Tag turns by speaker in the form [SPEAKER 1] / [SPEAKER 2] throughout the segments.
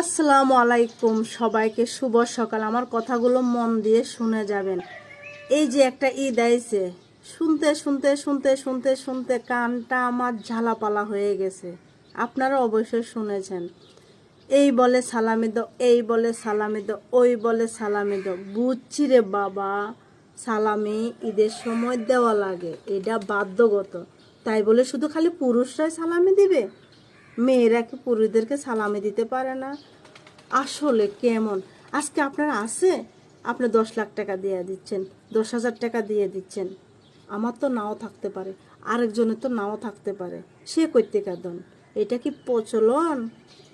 [SPEAKER 1] আসসালামু আলাইকুম, সবাইকে শুভ সকাল। আমার কথাগুলো মন দিয়ে শুনে যাবেন। এই যে একটা ঈদ আইছে, শুনতে শুনতে শুনতে শুনতে শুনতে কানটা আমার ঝালাপালা হয়ে গেছে। আপনারা অবশ্যই শুনেছেন। এই বলে সালামি দাও, এই বলে সালামি দাও, ওই বলে সালামি দাও। বুঝছি রে বাবা, সালামি ঈদের সময় দেওয়া লাগে, এটা বাধ্যগত। তাই বলে শুধু খালি পুরুষরাই সালামি দিবে? মেয়েরা কি পুরুষদেরকে সালামি দিতে পারে না। আসলে কেমন? আজকে আপনার আছে? আপনি দশ লাখ টাকা দিয়ে দিচ্ছেন, দশ হাজার টাকা দিয়ে দিচ্ছেন। আমার তো নাও থাকতে পারে, আরেকজনের তো নাও থাকতে পারে। সে করতে কাদন। এটা কি প্রচলন?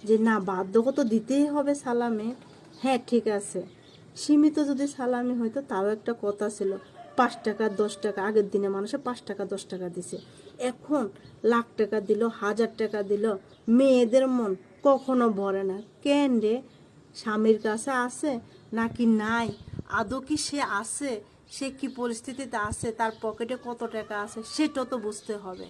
[SPEAKER 1] যে না বাধ্যগত দিতেই হবে সালামে। হ্যাঁ ঠিক আছে। সীমিত যদি সালামি হয়তো তাও একটা কথা ছিল। পাঁচ টাকা, দশ টাকা, আগের দিনে মানুষে পাঁচ টাকা, দশ টাকা দিছে। এখন লাখ টাকা দিল, হাজার টাকা দিল, মেয়েদের মন কখনো ভরে না। কেন রে? স্বামীর কাছে আছে নাকি নাই? আদৌ কি সে আছে? সে কি পরিস্থিতিতে আছে? তার পকেটে কত টাকা আছে? সেটা তো বুঝতে হবে।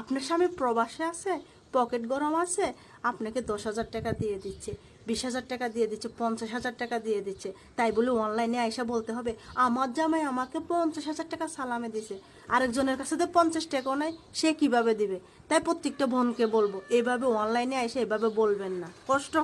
[SPEAKER 1] আপনার স্বামী প্রবাসে আছে, পকেট গরম আছে, আপনাকে দশ হাজার টাকা দিয়ে দিচ্ছে। বিশ হাজার টাকা দিয়ে দিচ্ছে, পঞ্চাশ হাজার টাকা দিয়ে দিচ্ছে। তাই বলে অনলাইনে আইসা বলতে হবে, আমার জামাই আমাকে পঞ্চাশ হাজার টাকা সালামে দিছে, আরেকজনের কাছে তো পঞ্চাশ টাকাও নাই, সে কীভাবে দিবে? তাই প্রত্যেকটা বোনকে বলব, এভাবে অনলাইনে আইসা এভাবে বলবেন না। কষ্ট